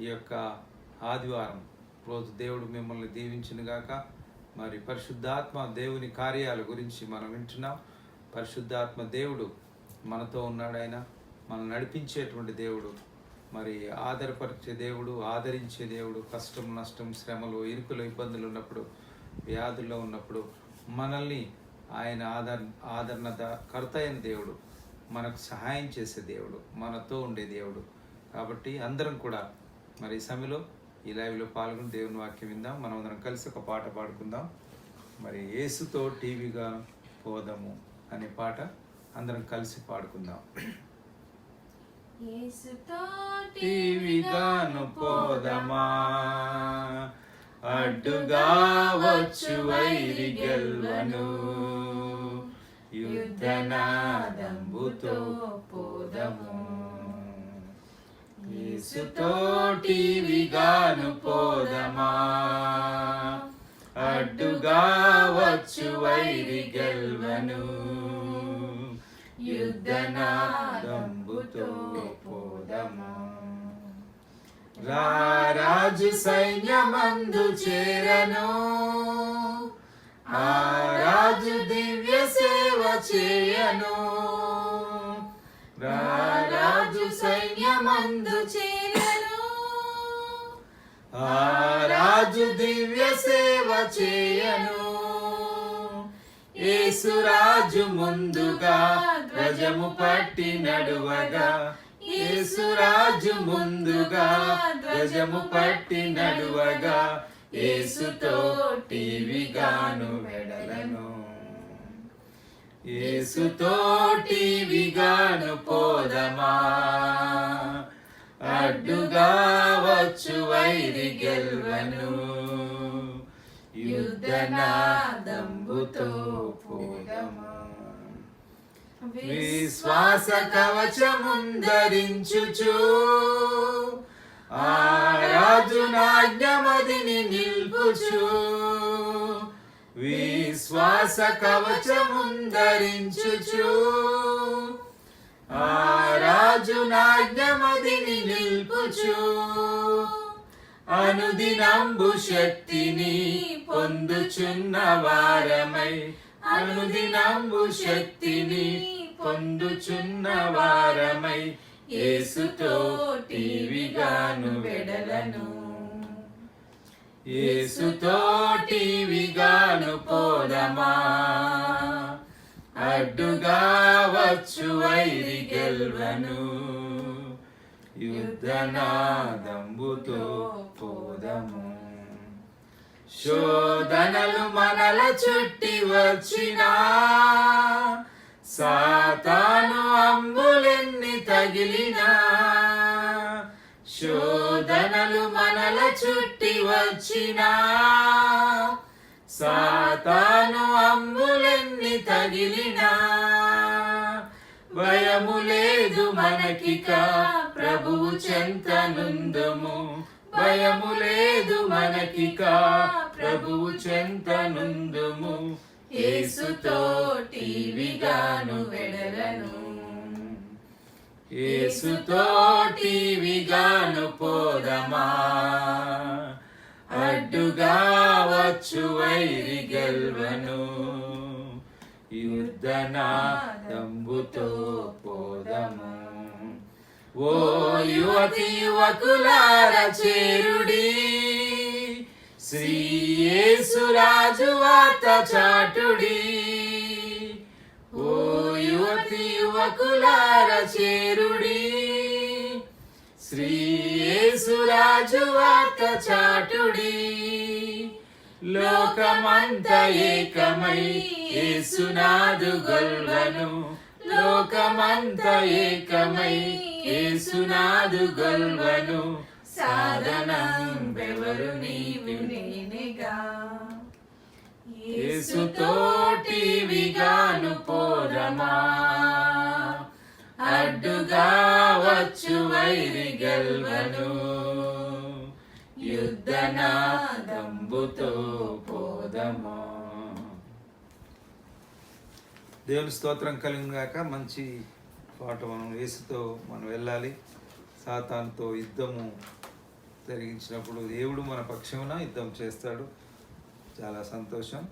ఈ యొక్క ఆదివారం రోజు దేవుడు మిమ్మల్ని దీవించినగాక మరి పరిశుద్ధాత్మ దేవుని కార్యాల గురించి మనం వింటున్నాం. పరిశుద్ధాత్మ దేవుడు మనతో ఉన్నాడు ఆయన. మనం నడిపించేటువంటి దేవుడు. మరి ఆదరపరిచే దేవుడు ఆదరించే దేవుడు కష్టం నష్టం శ్రమలు ఇరుకులు ఇబ్బందులు ఉన్నప్పుడు వ్యాధుల్లో ఉన్నప్పుడు మనల్ని ఆయన ఆదర ఆదరణ కర్త అయిన దేవుడు మనకు సహాయం చేసే దేవుడు మనతో ఉండే దేవుడు. కాబట్టి అందరం కూడా మరి ఈ సమయంలో ఈ లైవ్లో పాల్గొని దేవుని వాక్యం విందాం. మనం అందరం కలిసి ఒక పాట పాడుకుందాం. మరి యేసుతో టీవీగా పోదాము అనే పాట అందరం కలిసి పాడుకుందాం. టీవీగాను పోదమా? అడ్డుగా వచ్చు వైరి గెల్వను. యుద్ధనాదంబుతో యేసుతో పోదమా? అడ్డుగా వచ్చు వైరి గెల్వను. యుద్ధనాదంబుతో పోదమా? రారాజు సైన్యమందు చేరను. ఆ రాజు దివ్య సేవ చేయను. సైన్యమందు చేరను. ఆ రాజు దివ్య సేవ చేయను. యేసురాజు ముందుగా గజము పట్టి నడువగా. యేసురాజు ముందుగా గజము పట్టి నడువగా. యేసుతో టీవీగాను వెడలను. యేసుతో టీవీగాను పోదమా? అడ్డుగా వచ్చు వైరి గెల్వను. యుద్ధనాదంబుతో పోదమా విశ్వాస కవచముందరించుచు ఆ రాజు నిల్పుచు. విశ్వాస కవచముందరించుచు ఆ రాజు అనుదినంబు శక్తిని పొందుచున్న వారమై. అనుదినంబు శక్తిని పొందుచున్న వారమై. యేసుతో టీవీగాను వెడలను. యేసుతో టీవీగాను పోదమా. అడ్డుగా వచ్చు వైరి గెల్వను. యుద్ధనాదంబుతో పోదము. శోధనలు మనల చుట్టి వచ్చినా సాతాను అంబులెన్ని తగిలినా శోధనలు మనల చుట్టి వచ్చినా సాతాను అంబులెన్ని తగిలినా భయము లేదు మనకిక. ప్రభువు చెంతనుందము. భయము లేదు మనకిక. ప్రభువు చెంతనుందుము. ఏసుతో టీవీగాను వెడలను. ఏసుతో టీవీగాను పోదమా. అడ్డుగా వచ్చు వైరి గెల్వను. యుద్ధనాదంబుతో పోదమా. ఓ యువతి యువకులార చేరుడి. శ్రీయేసురాజు వార్త చాటుడి. ఓ యువతి యువకులార చేరుడి. శ్రీయేసురాజు వార్త చాటుడి. లోకమంత ఏకమై యేసునాదు గొల్వను. లోకమంత ఏకమై యేసునాదు గొల్వను సాధనం బెవరు నీవు నేనేగా? ఏసుతోటివిగాను పోరమా? అడ్డుగా వచ్చు వైరి గెల్వను. యుద్ధనాదంబుతో పోదమా? దేవుని స్తోత్రం కలిగిన గాక మంచి పాట మనం యేసుతో మనం వెళ్ళాలి. సాతానుతో యుద్ధము జరిగించినప్పుడు దేవుడు మన పక్షమున యుద్ధం చేస్తాడు. చాలా సంతోషం.